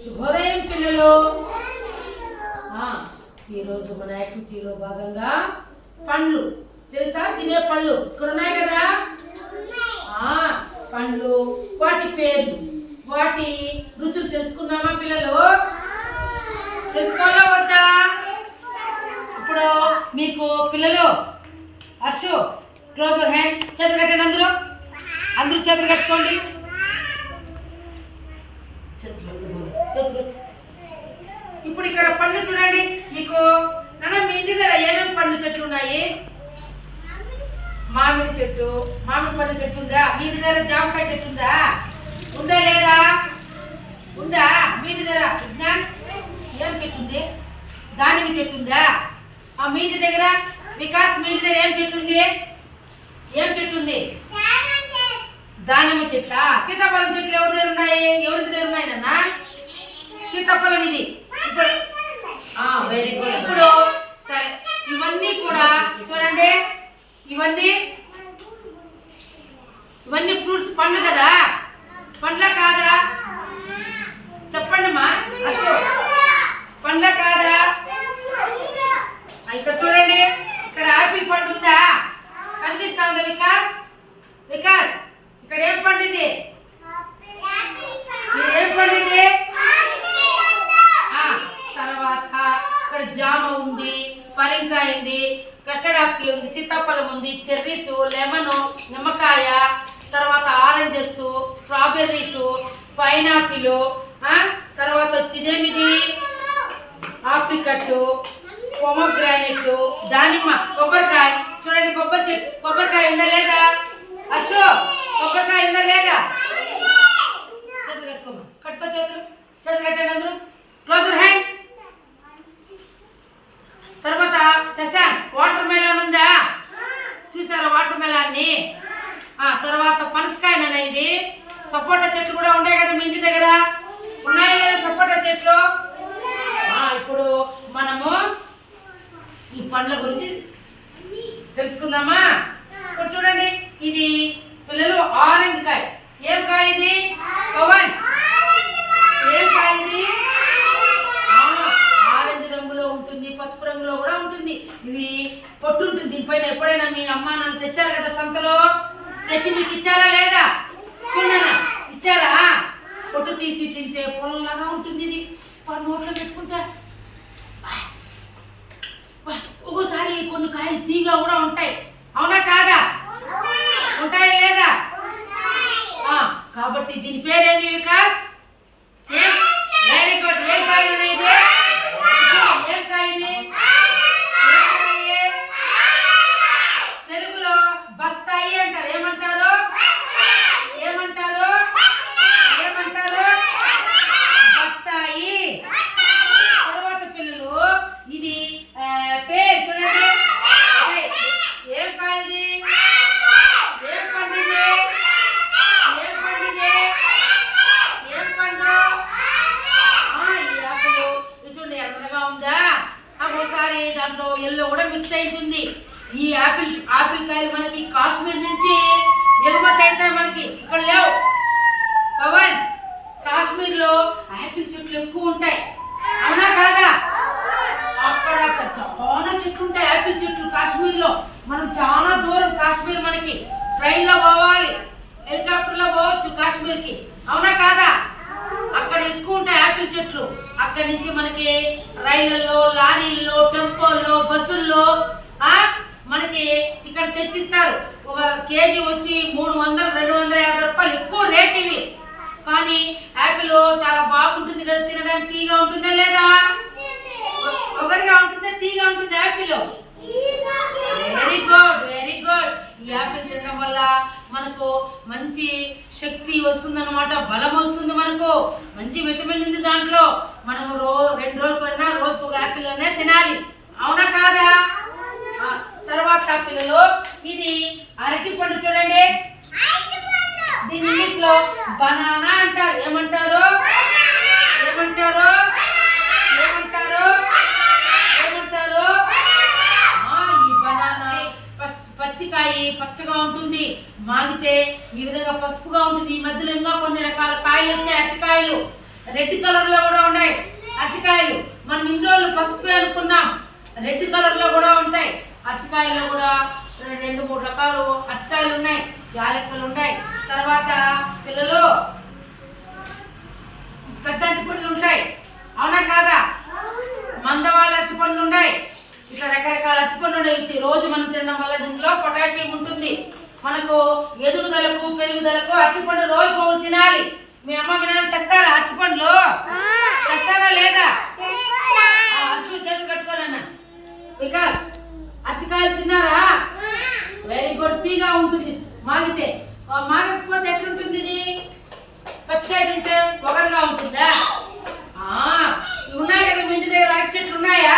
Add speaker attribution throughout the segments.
Speaker 1: శుభోదయం పిల్లలు. ఈరోజు మన యాక్టివిటీలో భాగంగా పండ్లు. తెలుసా? తినే పళ్ళు ఇక్కడ ఉన్నాయి కదా? పండ్లు వాటి పేర్లు. వాటి రుచులు తెలుసుకుందామా పిల్లలు? తెలుసుకోవాలా వద్దా? ఇప్పుడు మీకు పిల్లలు హర్షు క్లోజ్ హ్యాండ్ చేతులు కట్టండి అందరూ. అందరూ చేతులు కట్టుకోండి చేతులు చేతులు ఇప్పుడు ఇక్కడ పండ్లు చూడండి. మీకు నాన్న మీ ఇంటి దగ్గర ఏమేమి పండ్ల చెట్లు ఉన్నాయి? మామిడి చెట్టు మామిడి పండు చెట్టు ఉందా? మీ ఇంటి దగ్గర జామకాయ చెట్టు ఉందా? ఉందా లేదా? ఉందా? మీ ఇంటి దగ్గర విజ్ఞాన్ ఏం చెట్టు ఉంది? దానిమ్మ చెట్టు ఉందా? ఆ మీ ఇంటి దగ్గర? వికాస్ మీ ఇంటి దగ్గర ఏం చెట్టు ఉంది? ఏం చెట్టు ఉంది? దానిమ్మ చెట్ల? సీతాఫలం చెట్లు ఎవరి దగ్గర ఉన్నాయి? ఎవరి దగ్గర ఉన్నాయి నాన్న? సీతాఫలం ఇది. వెరీ గుడ్ ఇప్పుడు సరే ఇవన్నీ కూడా చూడండి. ఇవన్నీ ఇవన్నీ ఫ్రూట్స్ పండ్లు కదా? పండ్ల కాదా? చెప్పండి మా. పండ్ల కాదా ఆ, ఇక్కడ చూడండి ఇక్కడ ఆపిల్ పండు ఉందా కనిపిస్తా ఉందా వికాస్ వికాస్ ఇక్కడ ఏం పండు ఇది ఇది ఏం పండు ఇది ఆ, తర్వాత ఇక్కడ జామ ఉంది పరింకాయ ఉంది కస్టర్డ్ ఆపిల్ ఉంది ఉంది చెర్రీస్ లెమన్ నిమ్మకాయ తర్వాత ఆరెంజెస్ స్ట్రాబెర్రీస్ పైనాపిల్ తర్వాత వచ్చి ఇదేమిది ఆప్రికట్ పొమగ్రానైట్ దానిమ్మ కొబ్బరికాయ. చూడండి కొబ్బరి చెట్టు కొబ్బరికాయ ఉందా లేదా? అశోక్ కొబ్బరికాయ ఉందా లేదా చేతులు కట్టుకోమా కట్టుకో చేతులు చేతులు కట్టండి అందరూ క్లోజ్ హ్యాండ్స్ తర్వాత శశాంక్ వాటర్ మెలాన్ ఉందా చూసారా వాటర్ మెలాన్ని ఆ తర్వాత పనసకాయ నాన్న ఇది సపోటా చెట్లు కూడా ఉన్నాయి కదా మీ ఇంటి దగ్గర? ఉన్నాయా లేదా సపోటా చెట్లు? ఇప్పుడు మనము ఈ పండ్ల గురించి తెలుసుకుందామా? ఇప్పుడు చూడండి ఇది పిల్లలు ఆరెంజ్ కాయ. ఏం కాయ ఇది? పవన్. ఏం కాయ ఇది? ఆరెంజ్ రంగులో ఉంటుంది పసుపు రంగులో కూడా ఉంటుంది. ఇది పొట్టు ఉంటుంది దీనిపైన ఎప్పుడైనా మీ అమ్మ నాన్న తెచ్చారు కదా సంతలో? తెచ్చి మీకు ఇచ్చారా లేదా? చూడనా ఇచ్చారా? పొట్టు తీసి తింటే పొలంలాగా ఉంటుంది ఇది. నోట్లో పెట్టుకుంటే. ఒక్కోసారి కొన్ని కాయలు తీగా కూడా ఉంటాయి. అవునా కాదా? ఉంటాయా లేదా? కాబట్టి దీని పేరేమి వికాస్ వెరీ గుడ్ ఏం కాయ ఇది ఏం కాయ ఇది ఏం కాయ? తెలుగులో బత్తాయి అంటారు ఏమంటారు ఏమంటారు ఏమంటారు బత్తాయి తర్వాత పిల్లలు ఇది ఆ, పేరు చూడండి ఏయ్, ఏం కాయ ఇది ఏం పండు ఇది ఏం పండు ఇది ఏం పండు ఆ, ఈ ఆపిల్ ఇది చూడండి ఎర్రగా ఉందా ఆ, ఒకసారి దాంట్లో ఎల్లో కూడా మిక్స్ అవుతుంది ఈ ఆపిల్ ఆపిల్ కాయలు మనకి కాశ్మీర్ నుంచి ఎగుమతి అవుతాయి మనకి. ఇక్కడ లేవు. పవన్ కాశ్మీర్లో ఆపిల్ చెట్లు ఎక్కువ ఉంటాయి. అవునా కాదా? అక్కడ అక్కడ చాలా చెట్లు ఉంటాయి ఆపిల్ చెట్లు కాశ్మీర్లో మనం చాలా దూరం కాశ్మీర్ మనకి. ట్రైన్లో పోవాలి హెలికాప్టర్లో పోవచ్చు కాశ్మీర్కి అవునా కాదా? అక్కడ ఎక్కువ ఉంటాయి ఆపిల్ చెట్లు. అక్కడి నుంచి మనకి రైళ్ళలో లారీల్లో టెంపోల్లో బస్సుల్లో మనకి ఇక్కడ తెచ్చిస్తారు. ఒక కేజీ వచ్చి మూడు వందలు రెండు వందల యాభై రూపాయలు. ఎక్కువ రేట్ ఇవి. కానీ యాపిల్ చాలా బాగుంటుంది కదా తినడానికి తీగా ఉంటుందా లేదా? ఒకరిగా ఉంటుందా తీగా ఉంటుంది యాపిల్ వెరీ గుడ్ ఈ యాపిల్ తినడం వల్ల మనకు మంచి శక్తి వస్తుందన్నమాట బలం వస్తుంది మనకు. మంచి విటమిన్ ఉంది దాంట్లో. మనము రో రెండు రోజులు కన్నా రోజు ఒక యాపిల్ అనే తినాలి అవునా కాదా ఆ, తర్వాత పిల్లలు ఇది అరటి పండు చూడండి దీని ఇంగ్లీష్లో బనానా అంటారు ఏమంటారు ఏమంటారు ఏమంటారు ఏమంటారు ఆ, ఈ బనానా పస్- పచ్చికాయ పచ్చగా ఉంటుంది. మాగితే ఈ విధంగా పసుపుగా ఉంటుంది. ఈ మధ్యలో ఇంకా కొన్ని రకాల కాయలు వచ్చాయి. అరటికాయలు. రెడ్ కలర్లో కూడా ఉన్నాయి. అరటికాయలు. మనం ఇంట్లో పసుపు అనుకున్నాం. రెడ్ కలర్లో కూడా ఉంటాయి. అరటికాయల్లో కూడా రెండు మూడు రకాలు అరటికాయలు ఉన్నాయి. యాలక్కలు ఉన్నాయి. తర్వాత వెరీ ఉంటుంది. మాగితే. మాగకపోతే ఎట్లుంటుంది ఇది? పచ్చికాయ తింటే పొగరుగా ఉంటుందా? ఉన్నాయి కదా మీ ఇంటి దగ్గర అరటి చెట్లు ఉన్నాయా?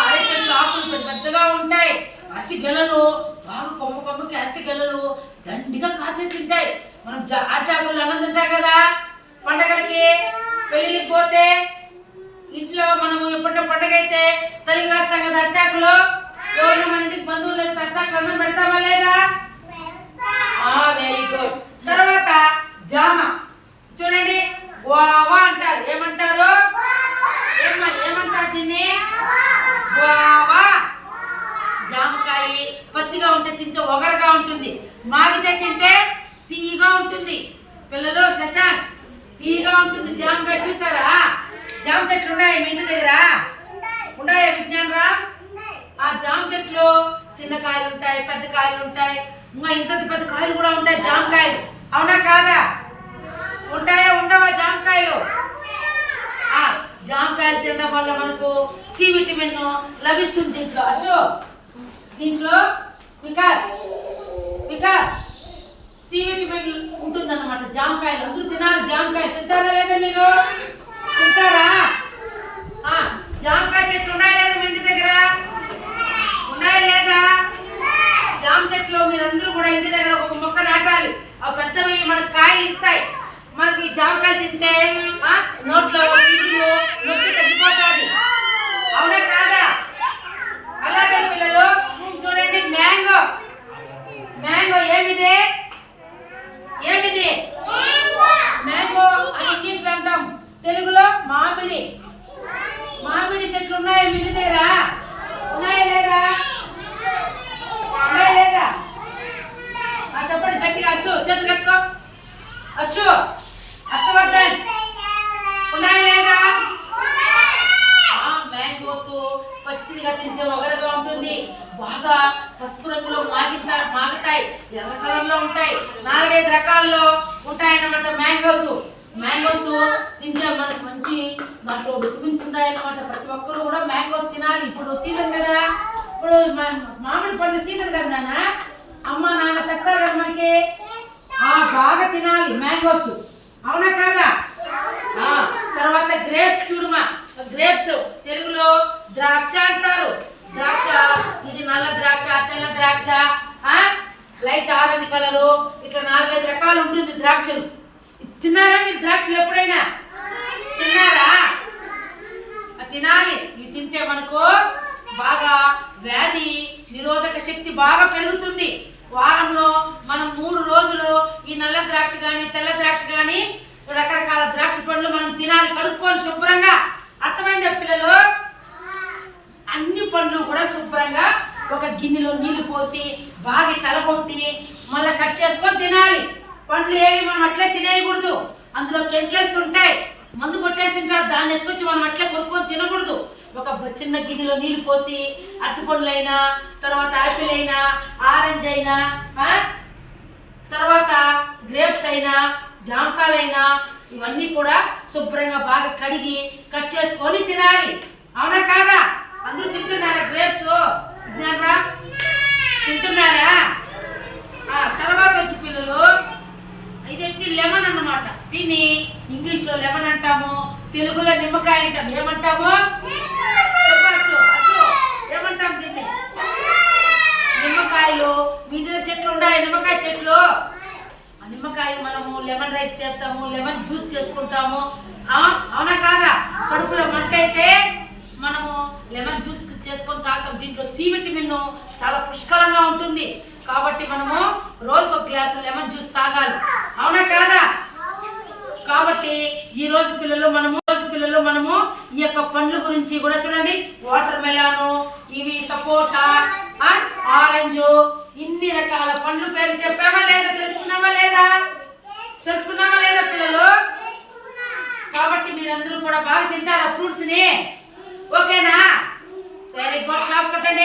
Speaker 1: అరటి చెట్లు ఆకులు పెద్ద పెద్దగా ఉంటాయి. అరటి గెలలు బాగా కొమ్మ కొమ్మకి అరటి గెలలు దండిగా కాసేసి ఉంటాయి మనం జా- అరటి ఆకులు అన్నం తింటాం కదా? పండగలకి పెళ్ళికి పోతే ఇంట్లో మనము ఎప్పుడో పండగ అయితే తల్లి వేస్తాం కదా అట్టాకులు గవర్నమెంట్ బంధువులు వేస్తే అట్టాకులు పెడతామా లేదా? వెరీ గుడ్ తర్వాత జామ. చూడండి. వావా అంటారు. ఏమంటారు? ఏమంటారు దీన్ని? వావా జామకాయ పచ్చిగా ఉంటే తింటే ఒగరుగా ఉంటుంది. మాగితే తింటే తీయగా ఉంటుంది. పిల్లలు శశాంక్ తీయగా ఉంటుంది. జామకాయ చూసారా? జామ చెట్లు ఉన్నాయా మీ ఇంటి దగ్గర? ఉన్నాయా విజ్ఞాన్ రా ఆ జామ చెట్లు చిన్న కాయలు ఉంటాయి పెద్ద కాయలు ఉంటాయి. ఇంకా ఇంత పెద్ద కాయలు కూడా ఉంటాయి జామకాయలు అవునా కాదా? ఉంటాయా ఉండవా జామకాయలు ఆ జామకాయలు తినడం వల్ల మనకు సి విటమిన్ లభిస్తుంది దీంట్లో. అశో దీంట్లో వికాస్ వికాస్. సి విటమిన్ ఉంటుందన్నమాట జామకాయలు అందరూ తినాలి జామకాయలు తింటారా లేదా మీరు? తింటారా? జామకాయ చెట్లు ఉన్నాయా లేదా మీ ఇంటి దగ్గర? ఉన్నాయా లేదా? జామ చెట్లు మీరందరూ కూడా ఇంటి దగ్గర ఒక మొక్క నాటాలి. అవి పెద్దవి మనకు కాయ ఇస్తాయి. మనకి జామకాయలు తింటే ఆ, నోట్లో నొప్పి తగ్గిపోతుంది. అవునా కాదా? అలాగే పిల్లలు చూడండి మ్యాంగో. మ్యాంగో ఏమిది? ఏమిది మ్యాంగో అని ఇంగ్లీష్లో అంటాం తెలుగులో మామిడి మామిడి చెట్లు ఉన్నాయా మీ ఇంటి దగ్గర ఉన్నాయా లేదా ఉన్నాయా లేదా ఆ చెప్పండి గట్టిగా అశు చేతులు కట్టుకో అశు అశ్వవర్ధన్ ఉన్నాయా లేదా ఆ, మ్యాంగోస్ పచ్చిగా తింటే ఒగరగా ఉంటుంది. బాగా పసుపు రంగులో మాగితా మాగుతాయి. ఎర్ర కలర్లో ఉంటాయి. నాలుగైదు రకాల్లో ఉంటాయన్నమాట మ్యాంగోస్. మ్యాంగోస్ తింటే మనకు మంచి దాంట్లో విటమిన్స్ ఉంటాయన్నమాట ప్రతి ఒక్కరు కూడా మ్యాంగోస్ తినాలి. ఇప్పుడు సీజన్ కదా. ఇప్పుడు మా- మామిడి పండు సీజన్ కదా నాన్న. అమ్మ నాన్న తెస్తారు కదా మనకి? ఆ బాగా తినాలి మ్యాంగోస్. అవునా కాదా? తర్వాత గ్రేప్స్ చూడమా. గ్రేప్స్ తెలుగులో ద్రాక్ష అంటారు. ద్రాక్ష ఇది నల్ల ద్రాక్ష తెల్ల ద్రాక్ష లైట్ ఆరెంజ్ కలరు ఇట్లా నాలుగైదు రకాలు ఉంటుంది ద్రాక్షలు. తిన్నారా మీరు ద్రాక్షలు ఎప్పుడైనా? తిన్నారా? తినాలి. ఇవి తింటే మనకు బాగా వ్యాధి నిరోధక శక్తి బాగా పెరుగుతుంది. వారంలో మనం మూడు రోజులు ఈ నల్ల ద్రాక్ష కానీ తెల్ల ద్రాక్ష కానీ రకరకాల ద్రాక్ష పండ్లు మనం తినాలి. కడుపు శుభ్రంగా అర్థమైందా పిల్లలు అన్ని పండ్లు కూడా శుభ్రంగా ఒక గిన్నెలో నీళ్ళు పోసి బాగా తలకొట్టి మళ్ళీ కట్ చేసుకొని తినాలి. పండ్లు ఏవి మనం అట్లే తినేయకూడదు. అందులో కెమికల్స్ ఉంటాయి. మందు కొట్టేసింటారు దాన్ని ఎత్తుకొచ్చి మనం అట్లే కొనుక్కొని తినకూడదు. ఒక చిన్న గిన్నెలో నీళ్ళు పోసి అరటిపండ్లైనా అయినా తర్వాత యాపిల్ అయినా ఆరెంజ్ అయినా తర్వాత గ్రేప్స్ అయినా జామకాయలైనా ఇవన్నీ కూడా శుభ్రంగా బాగా కడిగి కట్ చేసుకొని తినాలి. అవునా కాదా? అందరూ తింటున్నారా గ్రేప్స్. తింటున్నారా తింటున్నారా తర్వాత వచ్చి పిల్లలు ఇది వచ్చి లెమన్ అన్నమాట. దీన్ని ఇంగ్లీష్లో లెమన్ అంటాము తెలుగులో నిమ్మకాయ అంటాము. ఏమంటాము? చెప్పు ఏమంటాం దీన్ని? నిమ్మకాయలు. వీధిలో చెట్లు ఉన్నాయి నిమ్మకాయ చెట్లు. ఆ నిమ్మకాయలు మనము లెమన్ రైస్ చేస్తాము లెమన్ జ్యూస్ చేసుకుంటాము. అవునా కాదా? కడుపులో మంట అయితే చేసుకొని తాగుతాం దీంట్లో సి విటమిన్ చాలా పుష్కలంగా ఉంటుంది. కాబట్టి మనము రోజుకు ఒక గ్లాసు లెమన్ జ్యూస్ తాగాలి. అవునా కాదా? కాబట్టి ఈ రోజు పిల్లలు మనము రోజు పిల్లలు మనము ఈ యొక్క పండ్ల గురించి కూడా చూడండి. వాటర్ మెలాను ఇవి సపోటా ఆరెంజ్ ఇన్ని రకాల పండ్ల పేరు చెప్పామా లేదా? తెలుసుకున్నామా లేదా? తెలుసుకున్నామా లేదా పిల్లలు? కాబట్టి మీరందరూ కూడా బాగా తింటారా ఫ్రూట్స్ని? Very good class attend